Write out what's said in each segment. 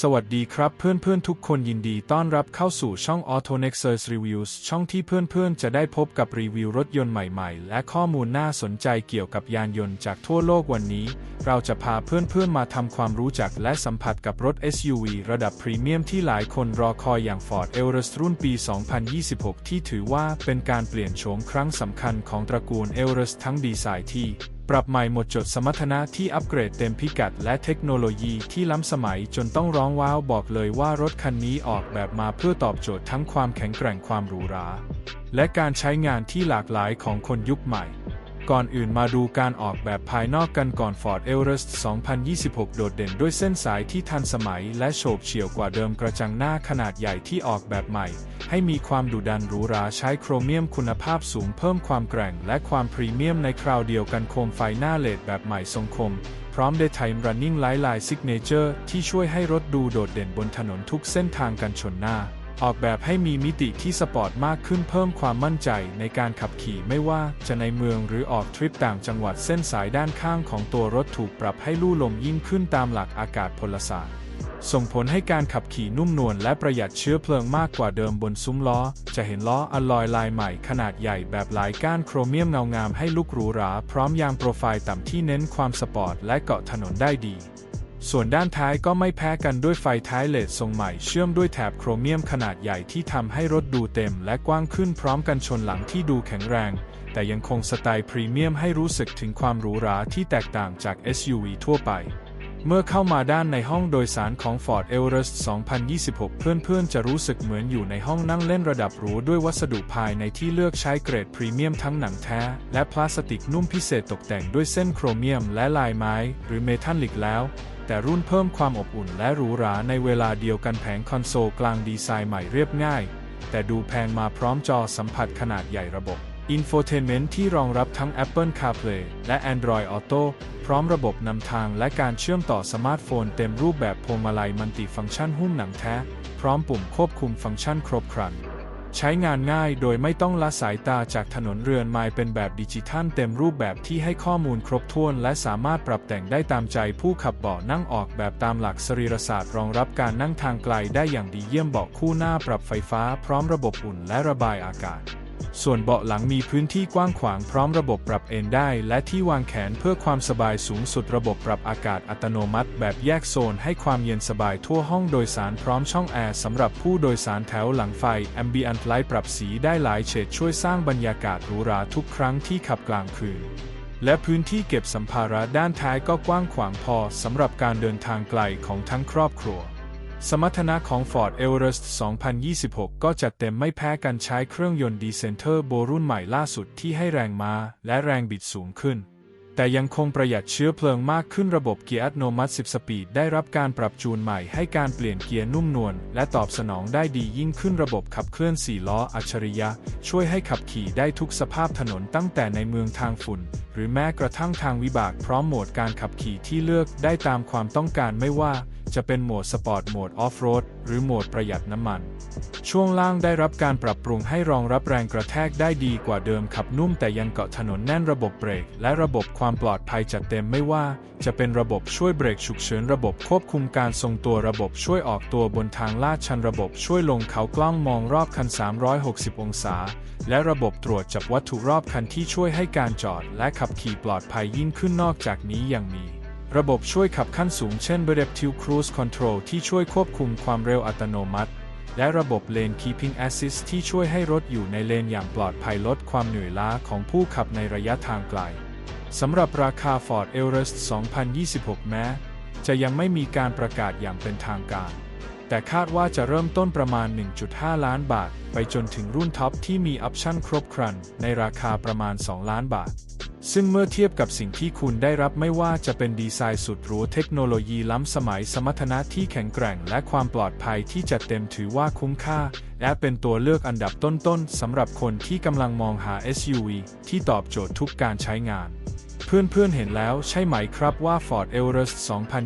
สวัสดีครับเพื่อนๆทุกคนยินดีต้อนรับเข้าสู่ช่อง Auto Nexus Reviews ช่องที่เพื่อนๆจะได้พบกับรีวิวรถยนต์ใหม่ๆ และข้อมูลน่าสนใจเกี่ยวกับยานยนต์จากทั่วโลกวันนี้ เราจะพาเพื่อนๆมาทำความรู้จักและสัมผัสกับรถ SUV ระดับพรีเมียมที่หลายคนรอคอยอย่าง Ford Everest รุ่นปี 2026 ที่ถือว่าเป็นการเปลี่ยนโฉมครั้งสำคัญของตระกูล Everest ทั้งดีไซน์ที่ รับใหม่หมดจดสมรรถนะที่อัปเกรดเต็มพิกัดและเทคโนโลยีที่ล้ำสมัยจนต้องร้องว้าวบอกเลยว่ารถคันนี้ออกแบบมาเพื่อตอบโจทย์ทั้งความแข็งแกร่งความหรูหรา และการใช้งานที่หลากหลายของคนยุคใหม่ ก่อนอื่นมาดูการออกแบบภายนอกกันก่อน Ford Everest 2026 โดดเด่นด้วยเส้นสายที่ทันสมัยและโฉบเฉี่ยวกว่าเดิมกระจังหน้าขนาดใหญ่ที่ออกแบบใหม่ ให้มีความดุดันหรูหราใช้โครเมียมคุณภาพสูงเพิ่มความแกร่งและความพรีเมียมในคราวเดียวกันโคมไฟหน้าเลดแบบใหม่ทรงคม พร้อม Daytime Running Light Line Signature ที่ช่วยให้รถดูโดดเด่นบนถนนทุกเส้นทางกันชนหน้า ออกแบบให้มีมิติที่สปอร์ตมากขึ้นเพิ่มความมั่นใจในการขับขี่ไม่ว่าจะในเมืองหรือออกทริปต่างจังหวัดเส้นสายด้านข้างของตัวรถถูกปรับให้ลู่ลมยิ่งขึ้นตามหลักอากาศพลศาสตร์ ส่งผลให้การขับขี่นุ่มนวลและประหยัดเชื้อเพลิงมากกว่าเดิมบนซุ้มล้อ จะเห็นล้ออลลอยลายใหม่ขนาดใหญ่แบบหลายก้านโครเมียมเงางามให้ลุกหรูหรา พร้อมยางโปรไฟล์ต่ำที่เน้นความสปอร์ตและเกาะถนนได้ดี ส่วนด้านท้ายก็ไม่แพ้กันด้วยไฟท้ายเลดทรงใหม่เชื่อมด้วยแถบโครเมียมขนาดใหญ่ที่ทำให้รถดูเต็มและกว้างขึ้นพร้อมกันชนหลังที่ดูแข็งแรง แต่ยังคงสไตล์พรีเมียมให้รู้สึกถึงความหรูหราที่แตกต่างจาก SUV ทั่วไป เมื่อเข้ามาด้านในห้องโดยสารของ Ford Everest 2026 เพื่อนๆ จะรู้สึกเหมือนอยู่ในห้องนั่งเล่นระดับหรูด้วยวัสดุภายในที่เลือกใช้เกรดพรีเมียมทั้งหนังแท้ และพลาสติกนุ่มพิเศษตกแต่งด้วยเส้นโครเมียมและลายไม้ หรือเมทัลลิกแล้ว แต่รุ่นเพิ่มความอบอุ่นและหรูหราในเวลาเดียวกันแผงคอนโซลกลางดีไซน์ใหม่เรียบง่าย แต่ดูแพงมาพร้อมจอสัมผัสขนาดใหญ่ระบบ Infotainment ที่รองรับทั้ง Apple CarPlay และ Android Auto พร้อมระบบนำทางและการเชื่อมต่อสมาร์ทโฟนเต็มรูปแบบพวงมาลัยมัลติฟังก์ชันหุ้มหนังแท้ พร้อมปุ่มควบคุมฟังก์ชันครบครัน ใช้งานง่ายโดยไม่ต้องละสายตาจากถนนเรือนไม้เป็นแบบดิจิทัลเต็มรูปแบบที่ให้ข้อมูลครบถ้วนและสามารถปรับแต่งได้ตามใจผู้ขับเบาะนั่งออกแบบตามหลักสรีรศาสตร์รองรับการนั่งทางไกลได้อย่างดีเยี่ยมเบาะคู่หน้าปรับไฟฟ้าพร้อมระบบอุ่นและระบายอากาศ ส่วนเบาะหลังมีพื้นที่กว้างขวางพร้อมระบบปรับเอนได้ และที่วางแขนเพื่อความสบายสูงสุดระบบปรับอากาศอัตโนมัติ แบบแยกโซนให้ความเย็นสบายทั่วห้องโดยสารพร้อมช่องแอร์สำหรับผู้โดยสารแถวหลังไฟ Ambient Light ปรับสีได้หลายเฉดช่วยสร้างบรรยากาศหรูหราทุกครั้งที่ขับกลางคืนและพื้นที่เก็บสัมภาระด้านท้ายก็กว้างขวางพอสำหรับการเดินทางไกลของทั้งครอบครัว สมรรถนะของ Ford Everest 2026 ก็จัดเต็มไม่แพ้กันใช้เครื่องยนต์ดีเซนเตอร์โบรุ่นใหม่ล่าสุดที่ให้แรงม้าและแรงบิดสูงขึ้น แต่ยังคงประหยัดเชื้อเพลิงมากขึ้นระบบเกียร์อัตโนมัติ 10 สปีดได้รับการปรับจูนใหม่ให้การเปลี่ยนเกียร์นุ่มนวลและตอบสนองได้ดียิ่งขึ้นระบบขับเคลื่อน 4 ล้ออัจฉริยะ ช่วยให้ขับขี่ได้ทุกสภาพถนนตั้งแต่ในเมืองทางฝุ่น หรือแม้กระทั่งทางวิบากพร้อมโหมดการขับขี่ที่เลือกได้ตามความต้องการไม่ว่า จะเป็นโหมดสปอร์ตโหมดออฟโรดหรือโหมดประหยัดน้ำมัน ช่วงล่างได้รับการปรับปรุงให้รองรับแรงกระแทกได้ดีกว่าเดิมขับนุ่มแต่ยังเกาะถนนแน่นระบบเบรก และระบบความปลอดภัยจัดเต็มไม่ว่า จะเป็นระบบช่วยเบรกฉุกเฉินระบบควบคุมการทรงตัวระบบช่วยออกตัวบนทางลาดชันระบบช่วยลงเขากล้องมองรอบคัน 360 องศา และระบบตรวจจับวัตถุรอบคันที่ช่วยให้การจอด และขับขี่ปลอดภัยยิ่งขึ้นนอกจากนี้ยังมี ระบบช่วยขับขั้นสูงเช่น Adaptive Cruise Control ที่ช่วยควบคุมความเร็วอัตโนมัติ และระบบ Lane Keeping Assist ที่ช่วยให้รถอยู่ในเลนอย่างปลอดภัยลดความเหนื่อยล้าของผู้ขับในระยะทางไกลสำหรับราคา Ford Everest 2026 แม้ จะยังไม่มีการประกาศอย่างเป็นทางการ แต่คาดว่าจะเริ่มต้นประมาณ 1.5 ล้านบาท ไปจนถึงรุ่นท็อปที่มีออปชั่นครบครันในราคาประมาณ 2 ล้านบาท ซึ่งเมื่อเทียบกับสิ่งที่คุณได้รับไม่ว่าจะเป็นดีไซน์สุดหรูเทคโนโลยีล้ำสมัยสมรรถนะที่แข็งแกร่ง และความปลอดภัยที่จัดเต็มถือว่าคุ้มค่า และเป็นตัวเลือกอันดับต้นๆสำหรับคนที่กำลังมองหา SUV ที่ตอบโจทย์ทุกการใช้งาน เพื่อนๆเห็นแล้วใช่ไหมครับว่า Ford Everest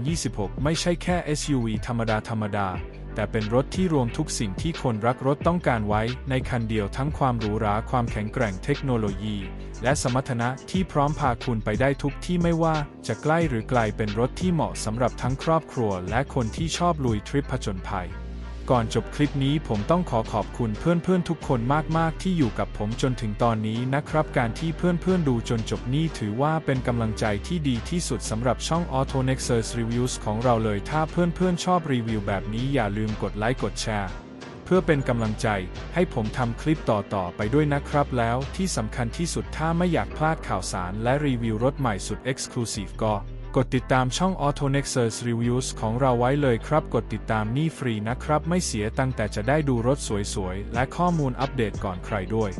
2026 ไม่ใช่แค่ SUV ธรรมดาธรรมดา แต่เป็นรถที่รวมทุกสิ่งที่คนรักรถต้องการไว้ ในคันเดียวทั้งความหรูหราความแข็งแกร่งเทคโนโลยี และสมรรถนะที่พร้อมพาคุณไปได้ทุกที่ไม่ว่า จะใกล้หรือไกลเป็นรถที่เหมาะสำหรับทั้งครอบครัว และคนที่ชอบลุยทริปผจญภัย ก่อนจบคลิปนี้ผมต้องขอขอบคุณเพื่อนๆทุกคนมากๆที่อยู่กับผมจนถึงตอนนี้นะครับ การที่เพื่อนๆดูจนจบนี่ถือว่าเป็นกำลังใจที่ดีที่สุดสำหรับช่อง Auto Nexus Reviews ของเราเลยถ้าเพื่อนๆชอบรีวิวแบบนี้อย่าลืมกดไลค์กดแชร์เพื่อเป็นกำลังใจให้ผมทำคลิปต่อๆไปด้วยนะครับ แล้วที่สำคัญที่สุดถ้าไม่อยากพลาดข่าวสารและรีวิวรถใหม่สุด Exclusive ก็ กดติดตามช่อง Auto Nexus Reviews ของเราไว้เลยครับ กดติดตามนี่ฟรีนะครับ ไม่เสียตังแต่จะได้ดูรถสวยๆ และข้อมูลอัปเดตก่อนใครด้วย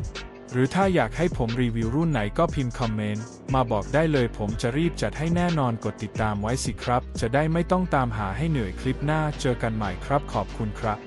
หรือถ้าอยากให้ผมรีวิวรุ่นไหนก็พิมพ์คอมเมนต์ มาบอกได้เลยผมจะรีบจัดให้แน่นอนกดติดตามไว้สิครับ จะได้ไม่ต้องตามหาให้เหนื่อยคลิปหน้าเจอกันใหม่ครับขอบคุณครับ